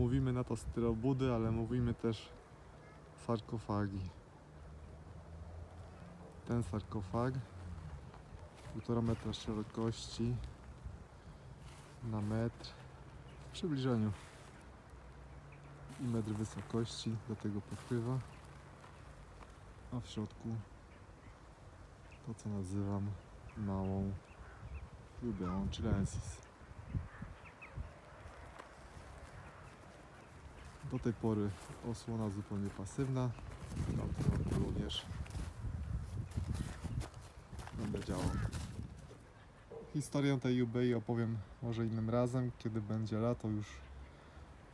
Mówimy na to styrobudy, ale mówimy też sarkofagi. Ten sarkofag, półtora metra szerokości na metr w przybliżeniu i metr wysokości do tego pokrywa, a w środku to co nazywam małą lubią chilensis. Do tej pory osłona zupełnie pasywna, w tamtym roku również będę działał. Historię tej UBI opowiem może innym razem, kiedy będzie lato już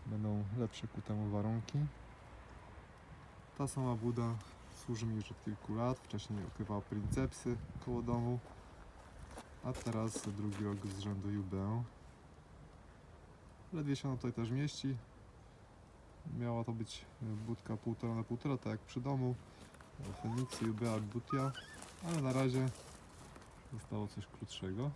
będą lepsze ku temu warunki. Ta sama buda służy mi już od kilku lat, wcześniej okrywała princepsy koło domu, a teraz drugi rok z rzędu UBę. Ledwie się ona tutaj też mieści. Miała to być e, budka półtora na półtora, tak jak przy domu. Feniksy, UBA, Butia, ale na razie zostało coś krótszego.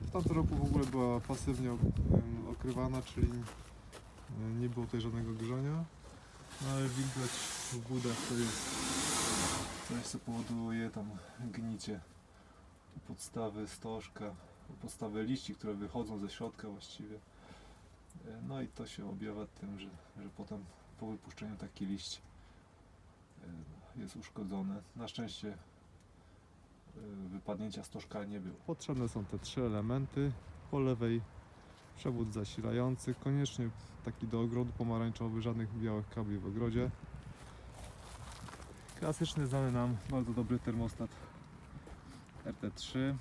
W tamtym roku w ogóle była pasywnie okrywana, czyli y, nie było tutaj żadnego grzania, no ale widać w budach to jest coś co powoduje tam gnicie podstawy stożka, u podstawy liści, które wychodzą ze środka właściwie. E, No i to się objawia tym, że, że potem po wypuszczeniu taki liść e, jest uszkodzony. Na szczęście e, wypadnięcia stożka nie było. Potrzebne są te trzy elementy. Po lewej przewód zasilający, koniecznie taki do ogrodu pomarańczowy, żadnych białych kabli w ogrodzie. Klasyczny znany nam bardzo dobry termostat RT3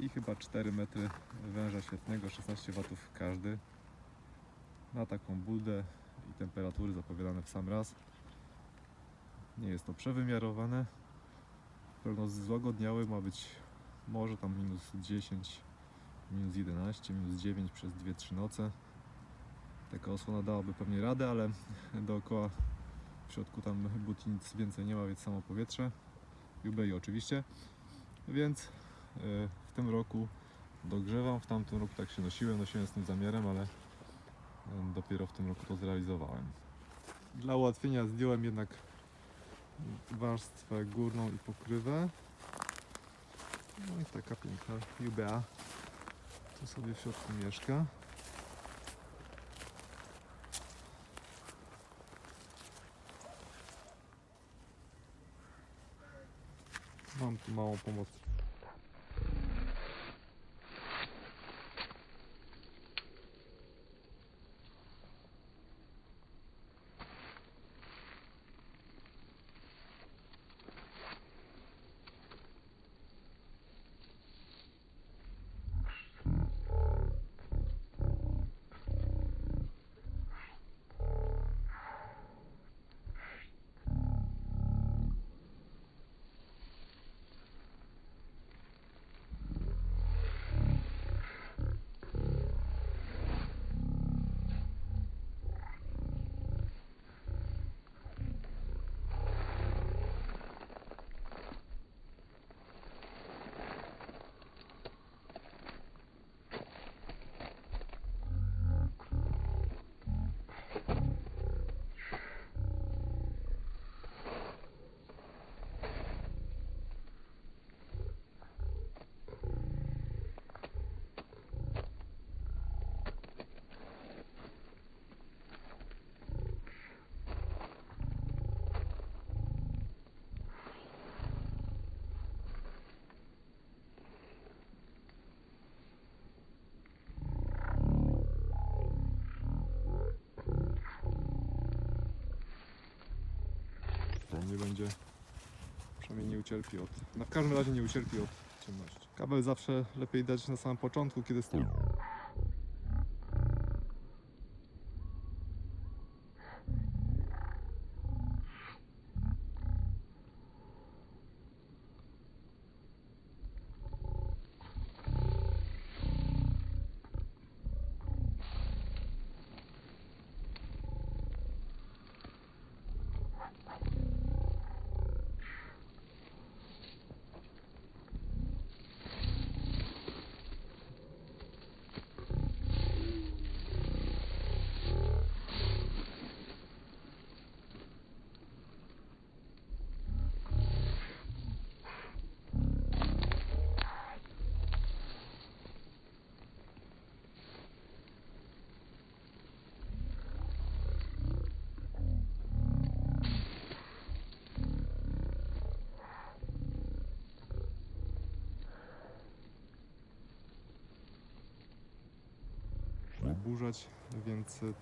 i chyba 4 metry węża świetnego, 16 watów każdy na taką budę i temperatury zapowiadane w sam raz. Nie jest to przewymiarowane. Prognoz złagodniały ma być może tam minus 10, minus 11, minus 9 przez 2-3 noce. Taka osłona dałaby pewnie radę, ale dookoła w środku tam buti nic więcej nie ma, więc samo powietrze. UBI oczywiście. Więc w tym roku dogrzewam. W tamtym roku tak się nosiłem, nosiłem z tym zamiarem, ale dopiero w tym roku to zrealizowałem. Dla ułatwienia zdjąłem jednak warstwę górną i pokrywę. No i taka piękna UBA tu sobie w środku mieszka. Mam tu małą pomoc. Nie będzie, przynajmniej nie ucierpi od, no w każdym razie nie ucierpi od ciemności. Kabel zawsze lepiej dać na samym początku, kiedy stół. Zaburzać, więc y,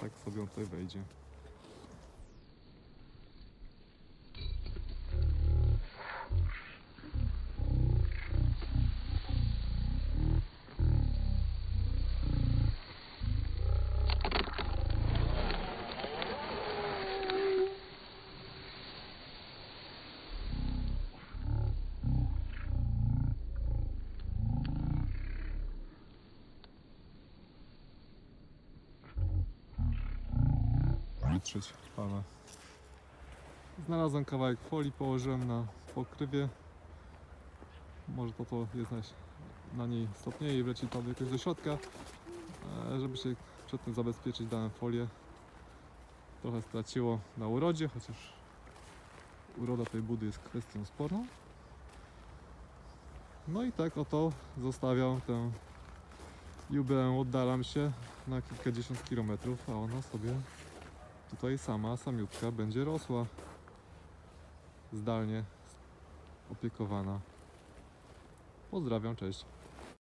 tak sobie on tutaj wejdzie. Wytrzeć pana. Znalazłem kawałek folii, położyłem na pokrywie. Może to to jest na, na niej stopnieje i wleci tam jakoś do środka. E, Żeby się przed tym zabezpieczyć, dałem folię. Trochę straciło na urodzie, chociaż uroda tej budy jest kwestią sporną. No i tak oto zostawiam tę jubilę, oddalam się na kilkadziesiąt kilometrów, a ona sobie tutaj sama, samiutka będzie rosła zdalnie opiekowana. Pozdrawiam, cześć.